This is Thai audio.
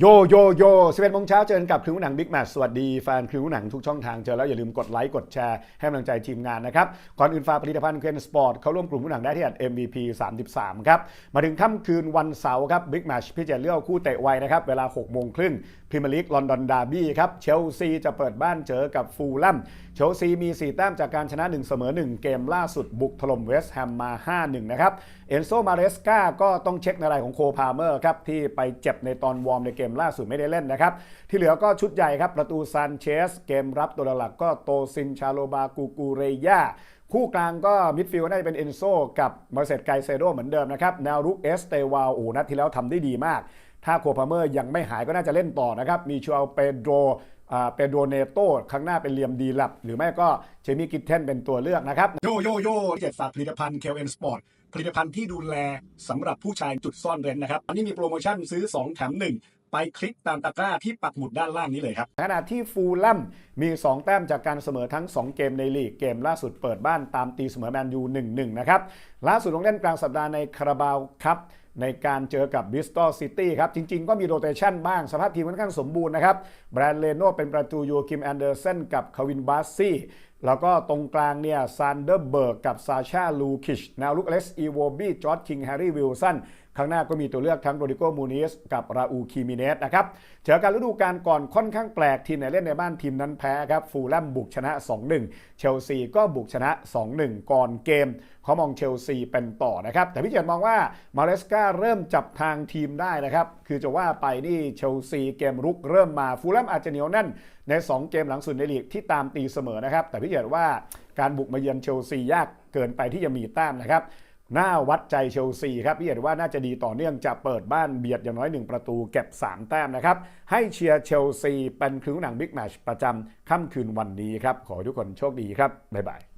โยโยโย11โมงเช้าเจอกันกับคลิวหนังบิ๊กแมทสวัสดีแฟนคลิวหนังทุกช่องทางเจอแล้วอย่าลืมกดไลค์กดแชร์ให้กำลังใจทีมงานนะครับ ก่อนอื่นฝากผลิตภัณฑ์เคนสปอร์ตเข้าร่วมกลุ่มผู้หนังได้ที่อัด MVP 33 ครับ มาถึงค่ำคืนวันเสาร์ครับบิ๊กแมชพี่เจเลือกคู่เตะไวนะครับ เวลา 6 โมงครึ่งพรีเมียร์ลีกลอนดอนดาร์บี้ครับเชลซีจะเปิดบ้านเจอกับฟูลแลมเชลซีมี 4 แต้มจากการชนะ 1 เสมอ 1 เกมล่าสุดบุกถล่มเวสต์แฮมมา 5-1 นะครับเอนโซมาเรสกาก็ต้องเช็คในรายของโคพาเมอร์ครับที่ไปเจ็บในตอนวอร์มในเกมล่าสุดไม่ได้เล่นนะครับ ที่เหลือก็ชุดใหญ่ครับ ประตูซานเชส เกมรับตัวหลักก็โตซินชาโลบากูกูเรยาคู่กลางก็มิดฟิลด์น่าจะเป็นเอนโซกับมาเซตไกเซโดเหมือนเดิมนะครับแนวรุกเอสเตวาโอ้นัดที่แล้วทำได้ดีมาก ถ้าโคพาเมอร์ยังไม่หายก็น่าจะเล่นต่อนะครับ มีชัวเปโดอ่าเปโดเนโตข้างหน้าเป็นเลียมดีลับ หรือไม่ก็เจมี่กิทเทนเป็นตัวเลือกนะครับ โยโยโย่เจ็ดฝากผลิตภัณฑ์เคลเอ็นสปอร์ตผลิตภัณฑ์ที่ดูแลสำหรับผู้ชายจุดซ่อนเร้นนะครับ อันนี้มีโปรโมชั่นซื้อ 2 แถม 1 ไปคลิกตามตะกร้าที่ปักหมุดด้านล่างนี้เลยครับ ขณะที่ฟูลแลมมี 2 แต้มจากการเสมอทั้ง 2 เกมในลีก เกมล่าสุดเปิดบ้านตามตีเสมอแมนยู1-1 นะครับ ล่าสุดลงเล่นกลางสัปดาห์ในคาราบาวครับ ในการเจอกับบิสตอลซิตี้ครับ จริง ๆ ก็มีโรเตชันบ้าง สภาพทีมค่อนข้างสมบูรณ์นะครับแบรนด์เลโนเป็นประตูโยคิมแอนเดอร์สันกับคาวินบาสซี่แล้วก็ตรงกลางเนี่ยซานเดอร์เบิร์กกับซาชาลูคิชแนวลุกเล็กอีโวบี้จอร์ดคิงแฮร์รี่วิลสันข้างหน้าก็มีตัวเลือกทั้งโรดิโกมูนิสกับราอูคิมิเนสนะครับเจอกันฤดูกาลก่อนค่อนข้างแปลกทีมไหนเล่นในบ้านทีมนั้นแพ้ครับฟูลแลมบุกชนะ 2-1 เชลซีก็บุกชนะ 2-1 ก่อนเกม เขามองเชลซีเป็นต่อนะครับ แต่พี่เจตมองว่ามาเลสกาเริ่มจับทางทีมได้นะครับ คือจะว่าไปนี่เชลซีเกมรุกเริ่มมาฟูลแลมอาจจะเหนียวแน่นใน 2 เกมหลังสุดในลีกที่ตามตีเสมอนะครับ แต่พี่เจตว่าการบุกมาเยือนเชลซียากเกินไปที่จะมีแต้มนะครับหน้าวัดใจเชลซีครับพี่เห็นว่าน่าจะดีต่อเนื่องจะเปิดบ้านเบียดอย่างน้อย 1 ประตูเก็บ 3 แต้มนะครับ ให้เชียร์เชลซีเป็นครึ่งหนังบิ๊กแมชประจำค่ำคืนวันนี้ครับ ขอทุกคนโชคดีครับ บ๊ายบาย